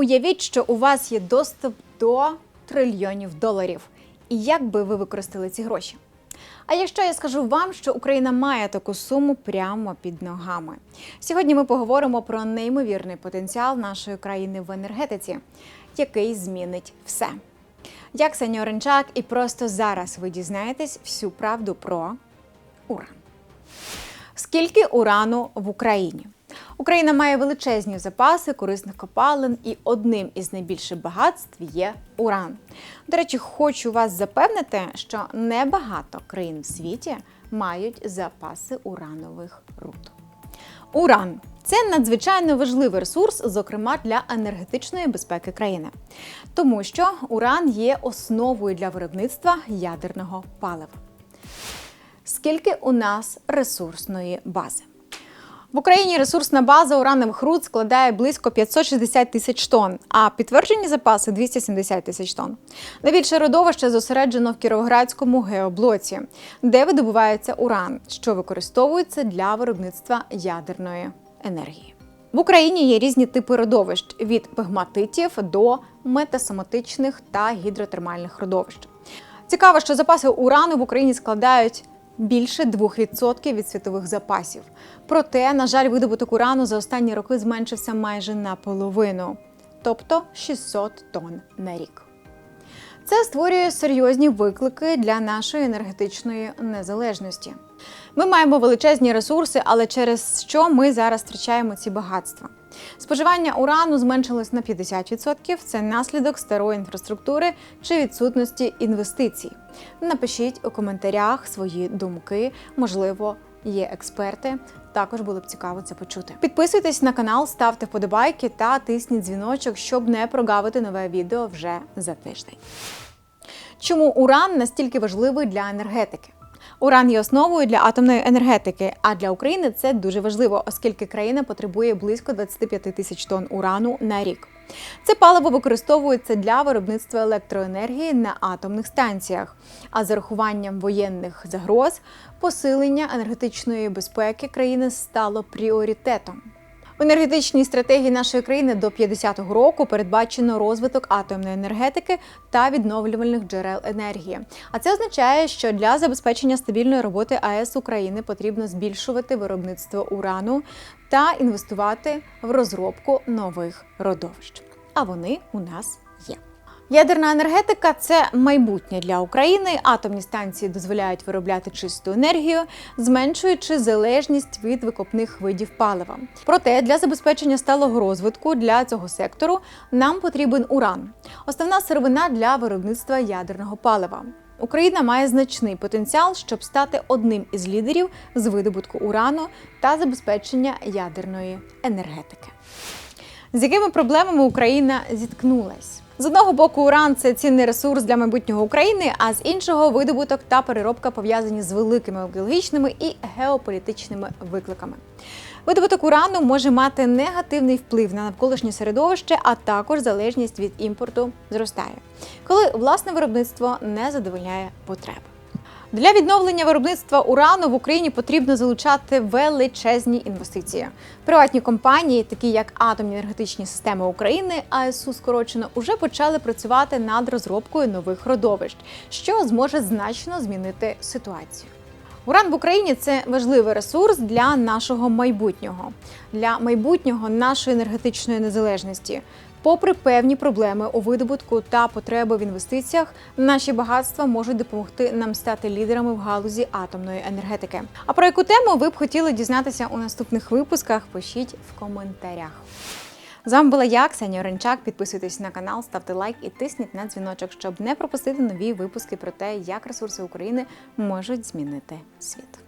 Уявіть, що у вас є доступ до трильйонів доларів. І як би ви використали ці гроші? А якщо я скажу вам, що Україна має таку суму прямо під ногами? Сьогодні ми поговоримо про неймовірний потенціал нашої країни в енергетиці, який змінить все. Я Ксенія Оренчак, і просто зараз ви дізнаєтесь всю правду про уран. Скільки урану в Україні? Україна має величезні запаси корисних копалин, і одним із найбільших багатств є уран. До речі, хочу вас запевнити, що небагато країн в світі мають запаси уранових руд. Уран це надзвичайно важливий ресурс, зокрема для енергетичної безпеки країни, тому що уран є основою для виробництва ядерного палива. Скільки у нас ресурсної бази? В Україні ресурсна база уранових руд складає близько 560 тисяч тонн, а підтверджені запаси 270 тисяч тонн. Найбільше родовище зосереджено в Кіровоградському геоблоці, де видобувається уран, що використовується для виробництва ядерної енергії. В Україні є різні типи родовищ від пегматитів до метасоматичних та гідротермальних родовищ. Цікаво, що запаси урану в Україні складають більше 2% від світових запасів. Проте, на жаль, видобуток урану за останні роки зменшився майже наполовину, тобто 600 тонн на рік. Це створює серйозні виклики для нашої енергетичної незалежності. Ми маємо величезні ресурси, але через що ми зараз втрачаємо ці багатства. Споживання урану зменшилось на 50%. Це наслідок старої інфраструктури чи відсутності інвестицій. Напишіть у коментарях свої думки, можливо, є експерти. Також було б цікаво це почути. Підписуйтесь на канал, ставте вподобайки та тисніть дзвіночок, щоб не прогавити нове відео вже за тиждень. Чому уран настільки важливий для енергетики? Уран є основою для атомної енергетики, а для України це дуже важливо, оскільки країна потребує близько 25 тисяч тонн урану на рік. Це паливо використовується для виробництва електроенергії на атомних станціях, а з урахуванням воєнних загроз посилення енергетичної безпеки країни стало пріоритетом. В енергетичній стратегії нашої країни до 50-го року передбачено розвиток атомної енергетики та відновлювальних джерел енергії. А це означає, що для забезпечення стабільної роботи АЕС України потрібно збільшувати виробництво урану та інвестувати в розробку нових родовищ. А вони у нас є. Ядерна енергетика це майбутнє для України. Атомні станції дозволяють виробляти чисту енергію, зменшуючи залежність від викопних видів палива. Проте для забезпечення сталого розвитку для цього сектору нам потрібен уран, основна сировина для виробництва ядерного палива. Україна має значний потенціал, щоб стати одним із лідерів з видобутку урану та забезпечення ядерної енергетики. З якими проблемами Україна зіткнулась? З одного боку, уран це цінний ресурс для майбутнього України, а з іншого видобуток та переробка пов'язані з великими екологічними і геополітичними викликами. Видобуток урану може мати негативний вплив на навколишнє середовище, а також залежність від імпорту зростає, коли власне виробництво не задовольняє потреб. Для відновлення виробництва урану в Україні потрібно залучати величезні інвестиції. Приватні компанії, такі як Атомні енергетичні системи України, АСУ скорочено, уже почали працювати над розробкою нових родовищ, що зможе значно змінити ситуацію. Уран в Україні це важливий ресурс для нашого майбутнього, для майбутнього нашої енергетичної незалежності. Попри певні проблеми у видобутку та потреби в інвестиціях, наші багатства можуть допомогти нам стати лідерами в галузі атомної енергетики. А про яку тему ви б хотіли дізнатися у наступних випусках? Пишіть в коментарях. З вами була я, Ксенія Оренчак. Підписуйтесь на канал, ставте лайк і тисніть на дзвіночок, щоб не пропустити нові випуски про те, як ресурси України можуть змінити світ.